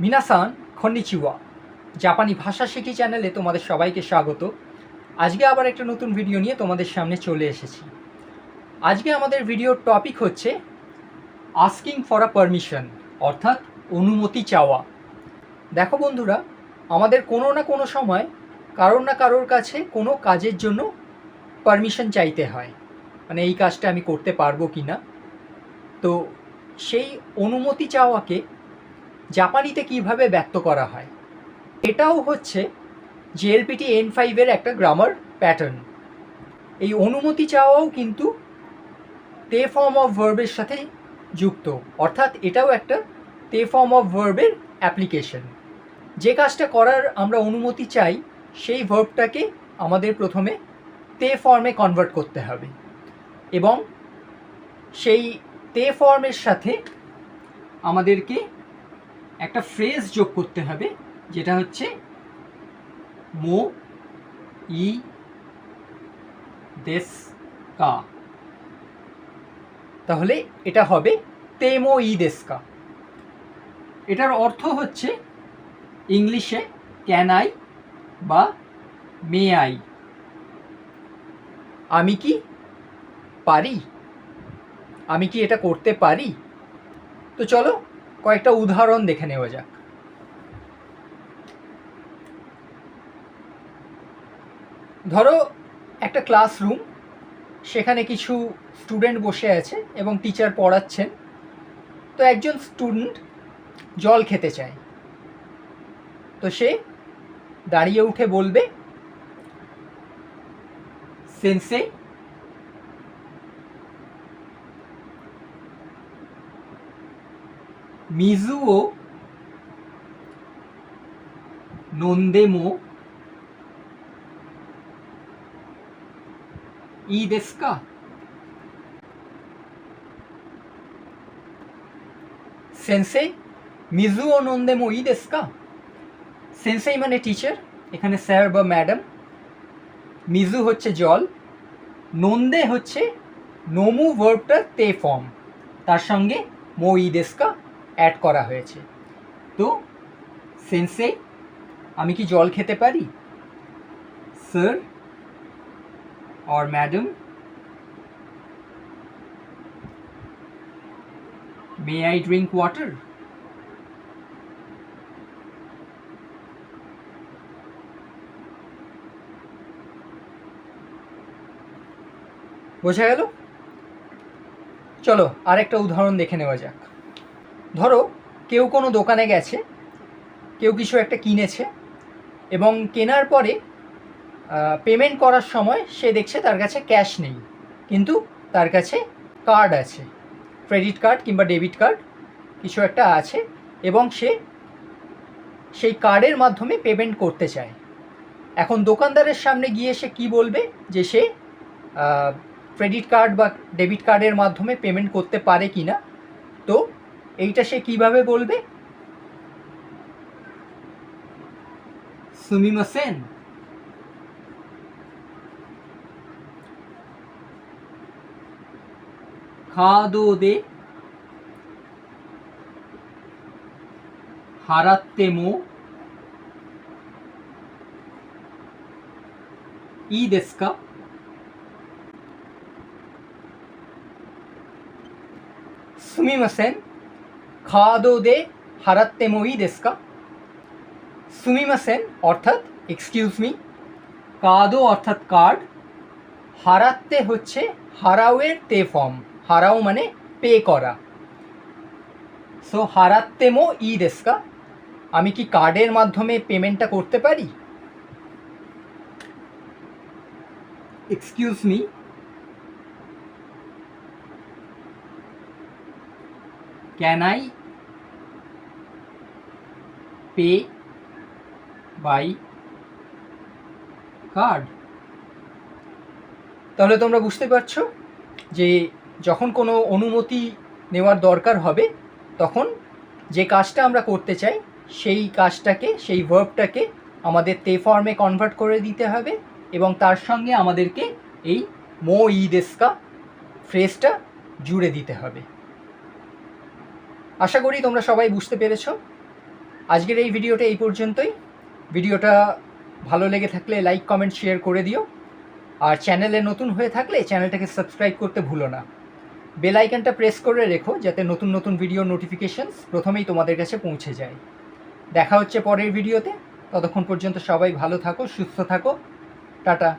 মিনাসান খন্নিচিওয়া জাপানি ভাষা শিখি চ্যানেলে তোমাদের সবাইকে স্বাগত। আজকে আবার একটা নতুন ভিডিও নিয়ে তোমাদের সামনে চলে এসেছি। আজকে আমাদের ভিডিওর টপিক হচ্ছে আস্কিং ফর আ পারমিশন অর্থাৎ অনুমতি চাওয়া। দেখো বন্ধুরা, আমাদের কোনো না কোনো সময় কারোর না কারোর কাছে কোনো কাজের জন্য পারমিশন চাইতে হয়। মানে এই কাজটা আমি করতে পারব কি না তো সেই অনুমতি চাওয়াকে জাপানিতে কীভাবে ব্যক্ত করা হয়। এটাও হচ্ছে জেএলপিটি এন ফাইভের একটা গ্রামার প্যাটার্ন এই অনুমতি চাওয়াও কিন্তু তে ফর্ম অফ ভার্বের সাথে যুক্ত। অর্থাৎ এটাও একটা তে ফর্ম অফ ভার্বের অ্যাপ্লিকেশন যে কাজটা করার আমরা অনুমতি চাই, সেই ভার্বটাকে আমাদের প্রথমে তে ফর্মে কনভার্ট করতে হবে। এবং সেই তে ফর্মের সাথে আমাদেরকে একটা ফ্রেজ যোগ করতে হবে, যেটা হচ্ছে মো ই দেশ কা। তাহলে এটা হবে তেমো ই দেশকা এটার অর্থ হচ্ছে ইংলিশে ক্যান আই বা মে আই আমি কি পারি? আমি কি এটা করতে পারি? তো চলো কয়েকটা উদাহরণ দেখে নেওয়া যাক। ধরো, একটা ক্লাসরুম সেখানে কিছু স্টুডেন্ট বসে আছে এবং টিচার পড়াচ্ছেন। তো একজন স্টুডেন্ট জল খেতে চায়। তো সে দাঁড়িয়ে উঠে বলবে সেন্সে মিজুও নন্দেমো ই দেশু কা সেন্সে মিজুও নন্দেমো ই দেশু কা সেন্সেই মানে টিচার এখানে স্যার বা ম্যাডাম মিজু হচ্ছে জল, নন্দে হচ্ছে নোমু ভার্বটার তে ফর্ম তার সঙ্গে মো ই দেশকা অ্যাড করা হয়েছে। তো সেন্সে আমি কি জল খেতে পারি? Sir or madam may I drink water বোঝা গেল? চলো, আরেকটা উদাহরণ দেখে নেওয়া যাক। ধরো, কেউ কোনো দোকানে গেছে, কেউ কিছু একটা কিনেছে এবং কেনার পরে পেমেন্ট করার সময় সে দেখছে তার কাছে ক্যাশ নেই, কিন্তু তার কাছে কার্ড আছে ক্রেডিট কার্ড কিংবা ডেবিট কার্ড কিছু একটা আছে এবং সে সেই কার্ডের মাধ্যমে পেমেন্ট করতে চায়। এখন দোকানদারের সামনে গিয়ে সে কি বলবে? যে সে ক্রেডিট কার্ড বা ডেবিট কার্ডের মাধ্যমে পেমেন্ট করতে পারে কি না তো এইটা সে কীভাবে বলবে? সুমিমাসেন খাদো দে হারাত্তে মো ই দেশকা সুমিমাসেন খাদো দে হারাত্তে মো ই দেশকা সুমিমাসেন অর্থাৎ এক্সকিউজ মি কাদো অর্থাৎ কার্ড হারাত্তে হচ্ছে হারাওয়ের তে ফর্ম হারাও মানে পে করা সো হারাত্তেমো ই দেশকা আমি কি কার্ডের মাধ্যমে পেমেন্টটা করতে পারি excuse me can I pay by card তাহলে তোমরা বুঝতে পারছ যে যখন কোনো অনুমতি নেওয়ার দরকার হবে, তখন যে কাজটা আমরা করতে চাই, সেই কাজটাকে, সেই ভার্বটাকে আমাদের তে ফর্মে কনভার্ট করে দিতে হবে এবং তার সঙ্গে আমাদেরকে এই মো ই দেশকা ফ্রেজটা জুড়ে দিতে হবে। আশা করি তোমরা সবাই বুঝতে পেরেছ। আজকের এই ভিডিওটা এই পর্যন্তই। ভিডিওটা ভালো লেগে থাকলে লাইক কমেন্ট শেয়ার করে দিও। আর চ্যানেলে নতুন হয়ে থাকলে চ্যানেলটাকে সাবস্ক্রাইব করতে ভুলো না। বেল আইকনটা প্রেস করে রেখো যাতে নতুন নতুন ভিডিও নোটিফিকেশনস প্রথমেই তোমাদের কাছে পৌঁছে যায়। দেখা হচ্ছে পরের ভিডিওতে। ততক্ষণ পর্যন্ত সবাই ভালো থাকো, সুস্থ থাকো। টাটা।